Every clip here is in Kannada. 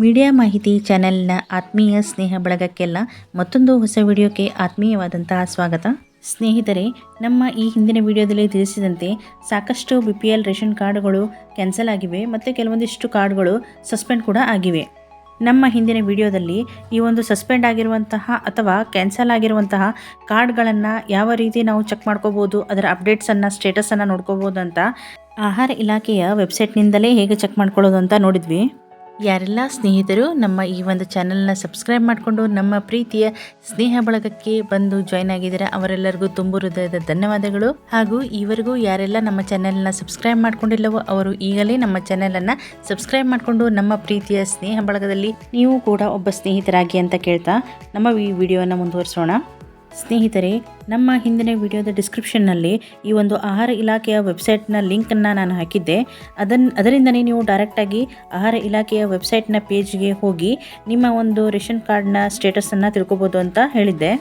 ಮೀಡಿಯಾ ಮಾಹಿತಿ ಚಾನೆಲ್ನ ಆತ್ಮೀಯ ಸ್ನೇಹ ಬಳಗಕ್ಕೆಲ್ಲ ಮತ್ತೊಂದು ಹೊಸ ವಿಡಿಯೋಕ್ಕೆ ಆತ್ಮೀಯವಾದಂತಹ ಸ್ವಾಗತ. ಸ್ನೇಹಿತರೆ, ನಮ್ಮ ಈ ಹಿಂದಿನ ವಿಡಿಯೋದಲ್ಲಿ ತಿಳಿಸಿದಂತೆ ಸಾಕಷ್ಟು ಬಿ ಪಿ ಎಲ್ ರೇಷನ್ ಕಾರ್ಡ್ಗಳು ಕ್ಯಾನ್ಸಲ್ ಆಗಿವೆ ಮತ್ತು ಕೆಲವೊಂದಿಷ್ಟು ಕಾರ್ಡ್ಗಳು ಸಸ್ಪೆಂಡ್ ಕೂಡ ಆಗಿವೆ. ನಮ್ಮ ಹಿಂದಿನ ವಿಡಿಯೋದಲ್ಲಿ ಈ ಒಂದು ಸಸ್ಪೆಂಡ್ ಆಗಿರುವಂತಹ ಅಥವಾ ಕ್ಯಾನ್ಸಲ್ ಆಗಿರುವಂತಹ ಕಾರ್ಡ್ಗಳನ್ನು ಯಾವ ರೀತಿ ನಾವು ಚೆಕ್ ಮಾಡ್ಕೋಬೋದು, ಅದರ ಅಪ್ಡೇಟ್ಸನ್ನು, ಸ್ಟೇಟಸನ್ನು ನೋಡ್ಕೋಬೋದು ಅಂತ ಆಹಾರ ಇಲಾಖೆಯ ವೆಬ್ಸೈಟ್ನಿಂದಲೇ ಹೇಗೆ ಚೆಕ್ ಮಾಡ್ಕೊಳ್ಳೋದು ಅಂತ ನೋಡಿದ್ವಿ. ಯಾರೆಲ್ಲ ಸ್ನೇಹಿತರು ನಮ್ಮ ಈ ಒಂದು ಚಾನಲ್ನ ಸಬ್ಸ್ಕ್ರೈಬ್ ಮಾಡಿಕೊಂಡು ನಮ್ಮ ಪ್ರೀತಿಯ ಸ್ನೇಹ ಬಳಗಕ್ಕೆ ಬಂದು ಜಾಯ್ನ್ ಆಗಿದ್ದೀರಾ, ಅವರೆಲ್ಲರಿಗೂ ತುಂಬು ಹೃದಯದ ಧನ್ಯವಾದಗಳು. ಹಾಗೂ ಈವರೆಗೂ ಯಾರೆಲ್ಲ ನಮ್ಮ ಚಾನೆಲ್ನ ಸಬ್ಸ್ಕ್ರೈಬ್ ಮಾಡಿಕೊಂಡಿಲ್ಲವೋ, ಅವರು ಈಗಲೇ ನಮ್ಮ ಚಾನೆಲನ್ನು ಸಬ್ಸ್ಕ್ರೈಬ್ ಮಾಡಿಕೊಂಡು ನಮ್ಮ ಪ್ರೀತಿಯ ಸ್ನೇಹ ಬಳಗದಲ್ಲಿ ನೀವು ಕೂಡ ಒಬ್ಬ ಸ್ನೇಹಿತರಾಗಿ ಅಂತ ಕೇಳ್ತಾ, ನಮ್ಮ ಈ ವಿಡಿಯೋನ ಮುಂದುವರಿಸೋಣ. ಸ್ನೇಹಿತರೆ, ನಮ್ಮ ಹಿಂದಿನ ವಿಡಿಯೋದ ಡಿಸ್ಕ್ರಿಪ್ಷನ್ನಲ್ಲಿ ಈ ಒಂದು ಆಹಾರ ಇಲಾಖೆಯ ವೆಬ್ಸೈಟ್ನ ಲಿಂಕನ್ನು ನಾನು ಹಾಕಿದ್ದೆ. ಅದನ್ನು ಅದರಿಂದನೇ ನೀವು ಡೈರೆಕ್ಟಾಗಿ ಆಹಾರ ಇಲಾಖೆಯ ವೆಬ್ಸೈಟ್ನ ಪೇಜ್ಗೆ ಹೋಗಿ ನಿಮ್ಮ ಒಂದು ರೇಷನ್ ಕಾರ್ಡ್ನ ಸ್ಟೇಟಸನ್ನು ತಿಳ್ಕೊಬೋದು ಅಂತ ಹೇಳಿದ್ದೆ.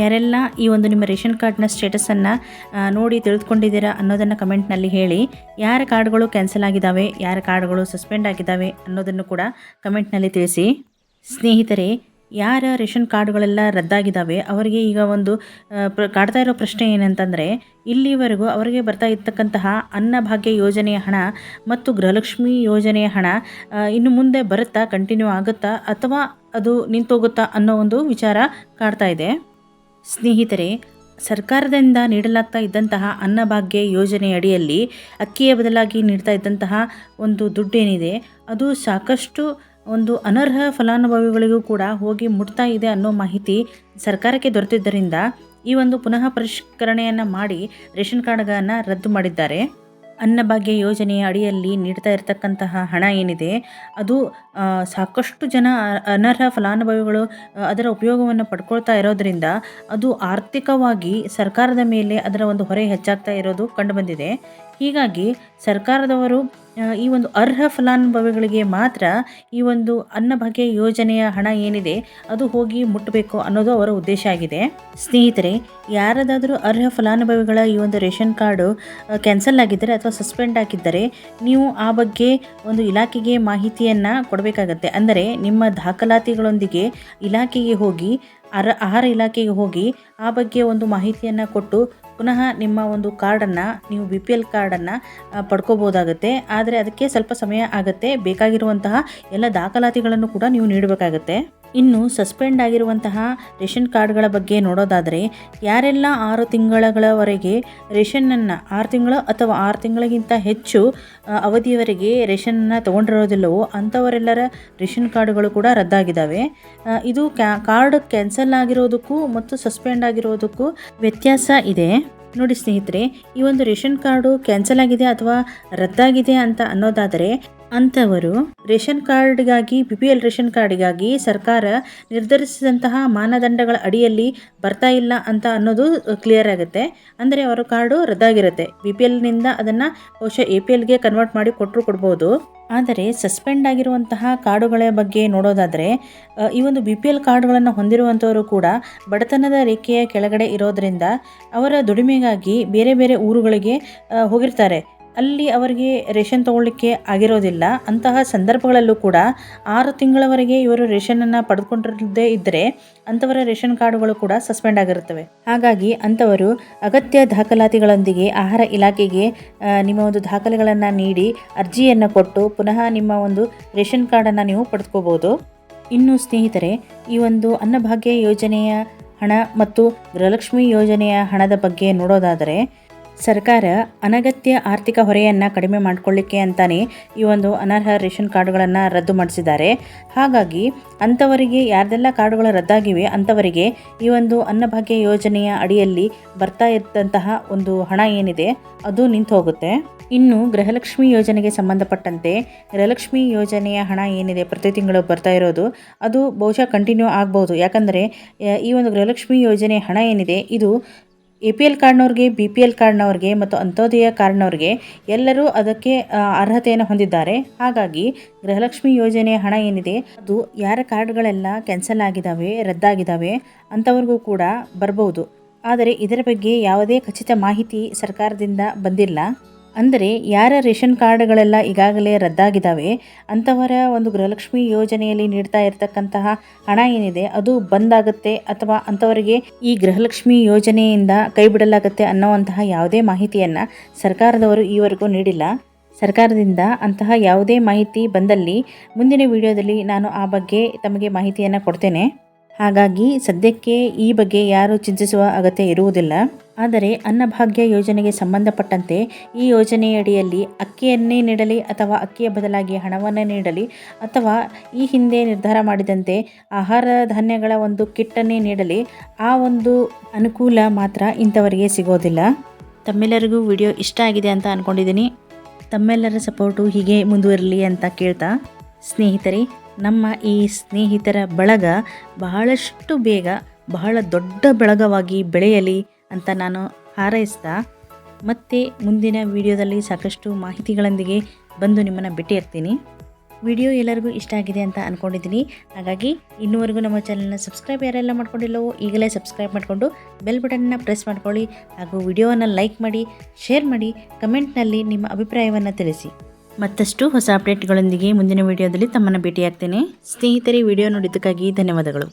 ಯಾರೆಲ್ಲ ಈ ಒಂದು ನಿಮ್ಮ ರೇಷನ್ ಕಾರ್ಡ್ನ ಸ್ಟೇಟಸನ್ನು ನೋಡಿ ತಿಳಿದುಕೊಂಡಿದ್ದೀರಾ ಅನ್ನೋದನ್ನು ಕಮೆಂಟ್ನಲ್ಲಿ ಹೇಳಿ. ಯಾರ ಕಾರ್ಡ್ಗಳು ಕ್ಯಾನ್ಸಲ್ ಆಗಿದ್ದಾವೆ ಯಾರ ಕಾರ್ಡ್ಗಳು ಸಸ್ಪೆಂಡ್ ಆಗಿದ್ದಾವೆ ಅನ್ನೋದನ್ನು ಕೂಡ ಕಮೆಂಟ್ನಲ್ಲಿ ತಿಳಿಸಿ. ಸ್ನೇಹಿತರೆ ಯಾರ ರೇಷನ್ ಕಾರ್ಡ್ಗಳೆಲ್ಲ ರದ್ದಾಗಿದ್ದಾವೆ ಅವರಿಗೆ ಈಗ ಒಂದು ಪ್ರ, ಕಾಡ್ತಾ ಇರೋ ಪ್ರಶ್ನೆ ಏನಂತಂದರೆ, ಇಲ್ಲಿವರೆಗೂ ಅವರಿಗೆ ಬರ್ತಾ ಇರ್ತಕ್ಕಂತಹ ಅನ್ನಭಾಗ್ಯ ಯೋಜನೆಯ ಹಣ ಮತ್ತು ಗೃಹಲಕ್ಷ್ಮಿ ಯೋಜನೆಯ ಹಣ ಇನ್ನು ಮುಂದೆ ಬರುತ್ತಾ, ಕಂಟಿನ್ಯೂ ಆಗುತ್ತಾ, ಅಥವಾ ಅದು ನಿಂತೋಗುತ್ತಾ ಅನ್ನೋ ಒಂದು ವಿಚಾರ ಕಾಡ್ತಾ ಇದೆ. ಸ್ನೇಹಿತರೆ, ಸರ್ಕಾರದಿಂದ ನೀಡಲಾಗ್ತಾ ಇದ್ದಂತಹ ಅನ್ನಭಾಗ್ಯ ಯೋಜನೆ ಅಡಿಯಲ್ಲಿ ಅಕ್ಕಿಯ ಬದಲಾಗಿ ನೀಡ್ತಾ ಇದ್ದಂತಹ ಒಂದು ದುಡ್ಡೇನಿದೆ, ಅದು ಸಾಕಷ್ಟು ಒಂದು ಅನರ್ಹ ಫಲಾನುಭವಿಗಳಿಗೂ ಕೂಡ ಹೋಗಿ ಮುಟ್ತಾ ಇದೆ ಅನ್ನೋ ಮಾಹಿತಿ ಸರ್ಕಾರಕ್ಕೆ ದೊರೆತಿದ್ದರಿಂದ ಈ ಒಂದು ಪುನಃ ಪರಿಷ್ಕರಣೆಯನ್ನು ಮಾಡಿ ರೇಷನ್ ಕಾರ್ಡ್ಗಳನ್ನು ರದ್ದು ಮಾಡಿದ್ದಾರೆ. ಅನ್ನಭಾಗ್ಯ ಯೋಜನೆಯ ಅಡಿಯಲ್ಲಿ ನೀಡ್ತಾ ಇರತಕ್ಕಂತಹ ಹಣ ಏನಿದೆ, ಅದು ಸಾಕಷ್ಟು ಜನ ಅನರ್ಹ ಫಲಾನುಭವಿಗಳು ಅದರ ಉಪಯೋಗವನ್ನು ಪಡ್ಕೊಳ್ತಾ ಇರೋದರಿಂದ ಅದು ಆರ್ಥಿಕವಾಗಿ ಸರ್ಕಾರದ ಮೇಲೆ ಅದರ ಒಂದು ಹೊರೆ ಹೆಚ್ಚಾಗ್ತಾ ಇರೋದು ಕಂಡುಬಂದಿದೆ ಹೀಗಾಗಿ ಸರ್ಕಾರದವರು ಈ ಒಂದು ಅರ್ಹ ಫಲಾನುಭವಿಗಳಿಗೆ ಮಾತ್ರ ಈ ಒಂದು ಅನ್ನಭಾಗ್ಯ ಯೋಜನೆಯ ಹಣ ಏನಿದೆ ಅದು ಹೋಗಿ ಮುಟ್ಟಬೇಕು ಅನ್ನೋದು ಅವರ ಉದ್ದೇಶ ಆಗಿದೆ. ಸ್ನೇಹಿತರೆ, ಯಾರದಾದರೂ ಅರ್ಹ ಫಲಾನುಭವಿಗಳ ಈ ಒಂದು ರೇಷನ್ ಕಾರ್ಡು ಕ್ಯಾನ್ಸಲ್ ಆಗಿದ್ದರೆ ಅಥವಾ ಸಸ್ಪೆಂಡ್ ಆಗಿದ್ದರೆ ನೀವು ಆ ಬಗ್ಗೆ ಒಂದು ಇಲಾಖೆಗೆ ಮಾಹಿತಿಯನ್ನು ಕೊಡಬೇಕಾಗತ್ತೆ. ಅಂದರೆ ನಿಮ್ಮ ದಾಖಲಾತಿಗಳೊಂದಿಗೆ ಇಲಾಖೆಗೆ ಹೋಗಿ, ಅರ, ಆಹಾರ ಇಲಾಖೆಗೆ ಹೋಗಿ ಆ ಬಗ್ಗೆ ಒಂದು ಮಾಹಿತಿಯನ್ನು ಕೊಟ್ಟು ಪುನಃ ನಿಮ್ಮ ಒಂದು ಕಾರ್ಡನ್ನು, ನೀವು ಬಿ ಪಿ ಎಲ್ ಕಾರ್ಡನ್ನು ಪಡ್ಕೋಬೋದಾಗುತ್ತೆ. ಆದರೆ ಅದಕ್ಕೆ ಸ್ವಲ್ಪ ಸಮಯ ಆಗುತ್ತೆ. ಬೇಕಾಗಿರುವಂತಹ ಎಲ್ಲ ದಾಖಲಾತಿಗಳನ್ನು ಕೂಡ ನೀವು ನೀಡಬೇಕಾಗತ್ತೆ. ಇನ್ನು ಸಸ್ಪೆಂಡ್ ಆಗಿರುವಂತಹ ರೇಷನ್ ಕಾರ್ಡ್ಗಳ ಬಗ್ಗೆ ನೋಡೋದಾದರೆ, ಯಾರೆಲ್ಲ ಆರು ತಿಂಗಳಗಳವರೆಗೆ ರೇಷನನ್ನು ಆರು ತಿಂಗಳು ಅಥವಾ ಆರು ತಿಂಗಳಿಗಿಂತ ಹೆಚ್ಚು ಅವಧಿಯವರೆಗೆ ರೇಷನನ್ನು ತೊಗೊಂಡಿರೋದಿಲ್ಲವೋ ಅಂಥವರೆಲ್ಲರ ರೇಷನ್ ಕಾರ್ಡ್ಗಳು ಕೂಡ ರದ್ದಾಗಿದ್ದಾವೆ ಇದು ಕ್ಯಾ, ಕಾರ್ಡ್ ಕ್ಯಾನ್ಸಲ್ ಆಗಿರೋದಕ್ಕೂ ಮತ್ತು ಸಸ್ಪೆಂಡ್ ಆಗಿರೋದಕ್ಕೂ ವ್ಯತ್ಯಾಸ ಇದೆ. ನೋಡಿ ಸ್ನೇಹಿತರೆ, ಈ ಒಂದು ರೇಷನ್ ಕಾರ್ಡು ಕ್ಯಾನ್ಸಲ್ ಆಗಿದೆ ಅಥವಾ ರದ್ದಾಗಿದೆ ಅಂತ ಅನ್ನೋದಾದರೆ ಅಂಥವರು ರೇಷನ್ ಕಾರ್ಡ್ಗಾಗಿ ಬಿ ಪಿ ಎಲ್ ರೇಷನ್ ಕಾರ್ಡ್ಗಾಗಿ ಸರ್ಕಾರ ನಿರ್ಧರಿಸಿದಂತಹ ಮಾನದಂಡಗಳ ಅಡಿಯಲ್ಲಿ ಬರ್ತಾ ಇಲ್ಲ ಅಂತ ಅನ್ನೋದು ಕ್ಲಿಯರ್ ಆಗುತ್ತೆ. ಅಂದರೆ ಅವರ ಕಾರ್ಡು ರದ್ದಾಗಿರುತ್ತೆ. ಬಿ ಪಿ ಎಲ್ನಿಂದ ಅದನ್ನು ಬಹುಶಃ ಎ ಪಿ ಎಲ್ಗೆ ಕನ್ವರ್ಟ್ ಮಾಡಿ ಕೊಟ್ಟರು ಕೊಡ್ಬೋದು. ಆದರೆ ಸಸ್ಪೆಂಡ್ ಆಗಿರುವಂತಹ ಕಾರ್ಡುಗಳ ಬಗ್ಗೆ ನೋಡೋದಾದರೆ ಈ ಒಂದು ಬಿ ಪಿ ಎಲ್ ಕಾರ್ಡ್ಗಳನ್ನು ಹೊಂದಿರುವಂಥವರು ಕೂಡ ಬಡತನದ ರೇಖೆಯ ಕೆಳಗಡೆ ಇರೋದರಿಂದ ಅವರ ದುಡಿಮೆಗಾಗಿ ಬೇರೆ ಬೇರೆ ಊರುಗಳಿಗೆ ಹೋಗಿರ್ತಾರೆ. ಅಲ್ಲಿ ಅವರಿಗೆ ರೇಷನ್ ತಗೊಳ್ಳಿಕ್ಕೆ ಆಗಿರೋದಿಲ್ಲ. ಅಂತಹ ಸಂದರ್ಭಗಳಲ್ಲೂ ಕೂಡ ಆರು ತಿಂಗಳವರೆಗೆ ಇವರು ರೇಷನನ್ನು ಪಡೆದುಕೊಂಡಿರದೇ ಇದ್ದರೆ ಅಂಥವರ ರೇಷನ್ ಕಾರ್ಡುಗಳು ಕೂಡ ಸಸ್ಪೆಂಡ್ ಆಗಿರುತ್ತವೆ. ಹಾಗಾಗಿ ಅಂಥವರು ಅಗತ್ಯ ದಾಖಲಾತಿಗಳೊಂದಿಗೆ ಆಹಾರ ಇಲಾಖೆಗೆ ನಿಮ್ಮ ಒಂದು ದಾಖಲೆಗಳನ್ನು ನೀಡಿ ಅರ್ಜಿಯನ್ನು ಕೊಟ್ಟು ಪುನಃ ನಿಮ್ಮ ಒಂದು ರೇಷನ್ ಕಾರ್ಡನ್ನು ನೀವು ಪಡೆದುಕೋಬೋದು. ಇನ್ನು ಸ್ನೇಹಿತರೆ, ಈ ಒಂದು ಅನ್ನಭಾಗ್ಯ ಯೋಜನೆಯ ಹಣ ಮತ್ತು ಗೃಹಲಕ್ಷ್ಮಿ ಯೋಜನೆಯ ಹಣದ ಬಗ್ಗೆ ನೋಡೋದಾದರೆ ಸರ್ಕಾರ ಅನಗತ್ಯ ಆರ್ಥಿಕ ಹೊರೆಯನ್ನು ಕಡಿಮೆ ಮಾಡಿಕೊಳ್ಳಿಕ್ಕೆ ಅಂತಾನೆ ಈ ಒಂದು ಅನರ್ಹ ರೇಷನ್ ಕಾರ್ಡ್ಗಳನ್ನು ರದ್ದು ಮಾಡಿಸಿದ್ದಾರೆ. ಹಾಗಾಗಿ ಅಂಥವರಿಗೆ ಯಾರ್ದೆಲ್ಲ ಕಾರ್ಡುಗಳು ರದ್ದಾಗಿವೆ ಅಂಥವರಿಗೆ ಈ ಒಂದು ಅನ್ನಭಾಗ್ಯ ಯೋಜನೆಯ ಅಡಿಯಲ್ಲಿ ಬರ್ತಾ ಇದ್ದಂತಹ ಒಂದು ಹಣ ಏನಿದೆ ಅದು ನಿಂತು ಹೋಗುತ್ತೆ ಇನ್ನು ಗೃಹಲಕ್ಷ್ಮಿ ಯೋಜನೆಗೆ ಸಂಬಂಧಪಟ್ಟಂತೆ ಗೃಹಲಕ್ಷ್ಮಿ ಯೋಜನೆಯ ಹಣ ಏನಿದೆ ಪ್ರತಿ ತಿಂಗಳು ಬರ್ತಾ ಇರೋದು ಅದು ಬಹುಶಃ ಕಂಟಿನ್ಯೂ ಆಗ್ಬೋದು. ಯಾಕಂದರೆ, ಈ ಒಂದು ಗೃಹಲಕ್ಷ್ಮಿ ಯೋಜನೆ ಹಣ ಏನಿದೆ, ಇದು ಎ ಪಿ ಎಲ್ ಕಾರ್ಡ್ನವ್ರಿಗೆ ಬಿ ಪಿ ಎಲ್ ಕಾರ್ಡ್ನವ್ರಿಗೆ ಮತ್ತು ಅಂತ್ಯೋದಯ ಕಾರ್ಡ್ನವ್ರಿಗೆ ಎಲ್ಲರೂ ಅದಕ್ಕೆ ಅರ್ಹತೆಯನ್ನು ಹೊಂದಿದ್ದಾರೆ. ಹಾಗಾಗಿ ಗೃಹಲಕ್ಷ್ಮಿ ಯೋಜನೆಯ ಹಣ ಏನಿದೆ, ಅದು ಯಾರ ಕಾರ್ಡ್ಗಳೆಲ್ಲ ಕ್ಯಾನ್ಸಲ್ ಆಗಿದ್ದಾವೆ ರದ್ದಾಗಿದ್ದಾವೆ ಅಂಥವ್ರಿಗೂ ಕೂಡ ಬರಬಹುದು ಆದರೆ ಇದರ ಬಗ್ಗೆ ಯಾವುದೇ ಖಚಿತ ಮಾಹಿತಿ ಸರ್ಕಾರದಿಂದ ಬಂದಿಲ್ಲ. ಅಂದರೆ ಯಾರ ರೇಷನ್ ಕಾರ್ಡ್ಗಳೆಲ್ಲ ಈಗಾಗಲೇ ರದ್ದಾಗಿದ್ದಾವೆ ಅಂಥವರ ಒಂದು ಗೃಹಲಕ್ಷ್ಮಿ ಯೋಜನೆಯಲ್ಲಿ ನೀಡ್ತಾ ಇರತಕ್ಕಂತಹ ಹಣ ಏನಿದೆ, ಅದು ಬಂದಾಗುತ್ತೆ ಅಥವಾ ಅಂಥವರಿಗೆ ಈ ಗೃಹಲಕ್ಷ್ಮಿ ಯೋಜನೆಯಿಂದ ಕೈ ಬಿಡಲಾಗುತ್ತೆ ಅನ್ನೋವಂತಹ ಯಾವುದೇ ಮಾಹಿತಿಯನ್ನು ಸರ್ಕಾರದವರು ಈವರೆಗೂ ನೀಡಿಲ್ಲ. ಸರ್ಕಾರದಿಂದ ಅಂತಹ ಯಾವುದೇ ಮಾಹಿತಿ ಬಂದಲ್ಲಿ ಮುಂದಿನ ವಿಡಿಯೋದಲ್ಲಿ ನಾನು ಆ ಬಗ್ಗೆ ತಮಗೆ ಮಾಹಿತಿಯನ್ನು ಕೊಡ್ತೇನೆ. ಹಾಗಾಗಿ ಸದ್ಯಕ್ಕೆ ಈ ಬಗ್ಗೆ ಯಾರು ಚಿಂತಿಸುವ ಅಗತ್ಯ ಇರುವುದಿಲ್ಲ. ಆದರೆ ಅನ್ನಭಾಗ್ಯ ಯೋಜನೆಗೆ ಸಂಬಂಧಪಟ್ಟಂತೆ ಈ ಯೋಜನೆಯಡಿಯಲ್ಲಿ ಅಕ್ಕಿಯನ್ನೇ ನೀಡಲಿ ಅಥವಾ ಅಕ್ಕಿಯ ಬದಲಾಗಿ ಹಣವನ್ನು ನೀಡಲಿ ಅಥವಾ ಈ ಹಿಂದೆ ನಿರ್ಧಾರ ಮಾಡಿದಂತೆ ಆಹಾರ ಧಾನ್ಯಗಳ ಒಂದು ಕಿಟ್ಟನ್ನೇ ನೀಡಲಿ, ಆ ಒಂದು ಅನುಕೂಲ ಮಾತ್ರ ಇಂಥವರಿಗೆ ಸಿಗೋದಿಲ್ಲ. ತಮ್ಮೆಲ್ಲರಿಗೂ ವಿಡಿಯೋ ಇಷ್ಟ ಆಗಿದೆ ಅಂತ ಅಂದ್ಕೊಂಡಿದ್ದೀನಿ ತಮ್ಮೆಲ್ಲರ ಸಪೋರ್ಟು ಹೀಗೆ ಮುಂದುವರಲಿ ಅಂತ ಕೇಳ್ತಾ. ಸ್ನೇಹಿತರೆ, ನಮ್ಮ ಈ ಸ್ನೇಹಿತರ ಬಳಗ ಬಹಳಷ್ಟು ಬೇಗ ಬಹಳ ದೊಡ್ಡ ಬಳಗವಾಗಿ ಬೆಳೆಯಲಿ. ಅಂತ ನಾನು ಹಾರೈಸ್ತಾ ಮತ್ತೆ ಮುಂದಿನ ವಿಡಿಯೋದಲ್ಲಿ ಸಾಕಷ್ಟು ಮಾಹಿತಿಗಳೊಂದಿಗೆ ಬಂದು ನಿಮ್ಮನ್ನು ಭೇಟಿಯಾಗ್ತೀನಿ ವಿಡಿಯೋ ಎಲ್ಲರಿಗೂ ಇಷ್ಟ ಆಗಿದೆ ಅಂತ ಅಂದ್ಕೊಂಡಿದ್ದೀನಿ ಹಾಗಾಗಿ ಇನ್ನುವರೆಗೂ ನಮ್ಮ ಚಾನಲ್ನ ಸಬ್ಸ್ಕ್ರೈಬ್ ಯಾರೆಲ್ಲ ಮಾಡ್ಕೊಂಡಿಲ್ಲವೋ ಈಗಲೇ ಸಬ್ಸ್ಕ್ರೈಬ್ ಮಾಡಿಕೊಂಡು ಬೆಲ್ ಬಟನ್ನ ಪ್ರೆಸ್ ಮಾಡ್ಕೊಳ್ಳಿ ಹಾಗೂ ವಿಡಿಯೋವನ್ನು ಲೈಕ್ ಮಾಡಿ ಶೇರ್ ಮಾಡಿ ಕಮೆಂಟ್ನಲ್ಲಿ ನಿಮ್ಮ ಅಭಿಪ್ರಾಯವನ್ನು ತಿಳಿಸಿ. ಮತ್ತಷ್ಟು ಹೊಸ ಅಪ್ಡೇಟ್ಗಳೊಂದಿಗೆ ಮುಂದಿನ ವಿಡಿಯೋದಲ್ಲಿ ತಮ್ಮನ್ನು ಭೇಟಿಯಾಗ್ತೇನೆ. ಸ್ನೇಹಿತರೆ, ವಿಡಿಯೋ ನೋಡಿದ್ದಕ್ಕಾಗಿ ಧನ್ಯವಾದಗಳು.